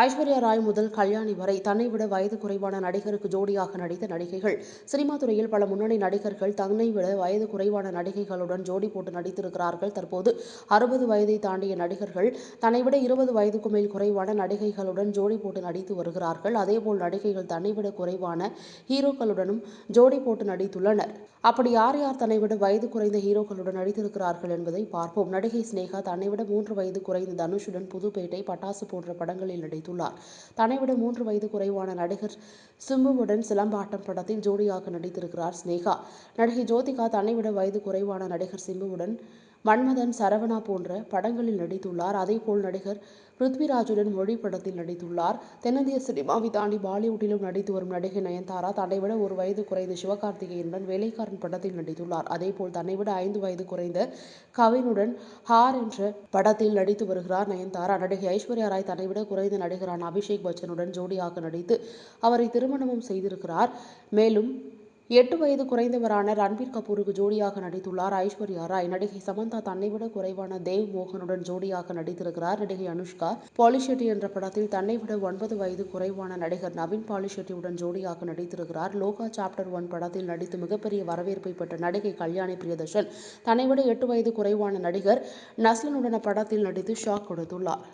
ஐஸ்வர்யா ராய் முதல் கல்யாணி வரை தன்னை விட வயது குறைவான நடிகருக்கு ஜோடியாக நடித்த நடிகைகள். சினிமா துறையில் பல முன்னணி நடிகர்கள் தன்னை விட வயது குறைவான நடிகைகளுடன் ஜோடி போட்டு நடித்திருக்கிறார்கள். தற்போது அறுபது வயதை தாண்டிய நடிகர்கள் தன்னை விட இருபது வயதுக்கு மேல் குறைவான நடிகைகளுடன் ஜோடி போட்டு நடித்து வருகிறார்கள். அதேபோல் நடிகைகள் தன்னை விட குறைவான ஹீரோக்களுடனும் ஜோடி போட்டு நடித்துள்ளனர். அப்படி யார் யார் தன்னை விட வயது குறைந்த ஹீரோக்களுடன் நடித்திருக்கிறார்கள் என்பதை பார்ப்போம். நடிகை சினேகா தன்னை விட மூன்று வயது குறைந்த தனுஷுடன் புதுப்பேட்டை பட்டாசு போன்ற படங்களில் நடித்துள்ளார் தன்னை விட மூன்று வயது குறைவான நடிகர் சிம்புவுடன் சிலம்பாட்டம் படத்தில் ஜோடியாக நடித்திருக்கிறார் சினேகா. நடிகை ஜோதிகா தன்னை விட வயது குறைவான நடிகர் சிம்புவுடன் மன்மதன் சரவணா போன்ற படங்களில் நடித்துள்ளார். அதேபோல் நடிகர் பிருத்விராஜுடன் மொழி படத்தில் நடித்துள்ளார். தென்னிந்திய சினிமாவை தாண்டி பாலிவுட்டிலும் நடித்து வரும் நடிகை நயன்தாரா தன்னைவிட ஒரு வயது குறைந்த சிவகார்த்திகேயனுடன் வேலைக்காரன் படத்தில் நடித்துள்ளார். அதேபோல் தன்னைவிட ஐந்து வயது குறைந்த கவினுடன் ஹார் என்ற படத்தில் நடித்து வருகிறார் நயன்தாரா. நடிகை ஐஸ்வர்யா ராய் தன்னைவிட குறைந்த நடிகரான அபிஷேக் பச்சனுடன் ஜோடியாக நடித்து அவரை திருமணமும் செய்திருக்கிறார். மேலும் எட்டு வயது குறைந்தவரான ரன்பீர் கபூருக்கு ஜோடியாக நடித்துள்ளார் ஐஸ்வர்யா ராய். நடிகை சமந்தா தன்னை விட குறைவான தேவ் மோகனுடன் ஜோடியாக நடித்திருக்கிறார் நடிகை அனுஷ்கா. பாலிஷெட்டி என்ற படத்தில் தன்னை விட ஒன்பது வயது குறைவான நடிகர் நவீன் பாலிஷெட்டியுடன் ஜோடியாக நடித்திருக்கிறார். லோகா சாப்டர் ஒன் படத்தில் நடித்து மிகப்பெரிய வரவேற்பை பெற்ற நடிகை கல்யாணி பிரியதர்ஷன் தன்னை விட எட்டு வயது குறைவான நடிகர் நஸ்லனுடன் படத்தில் நடித்து ஷாக் கொடுத்துள்ளார்.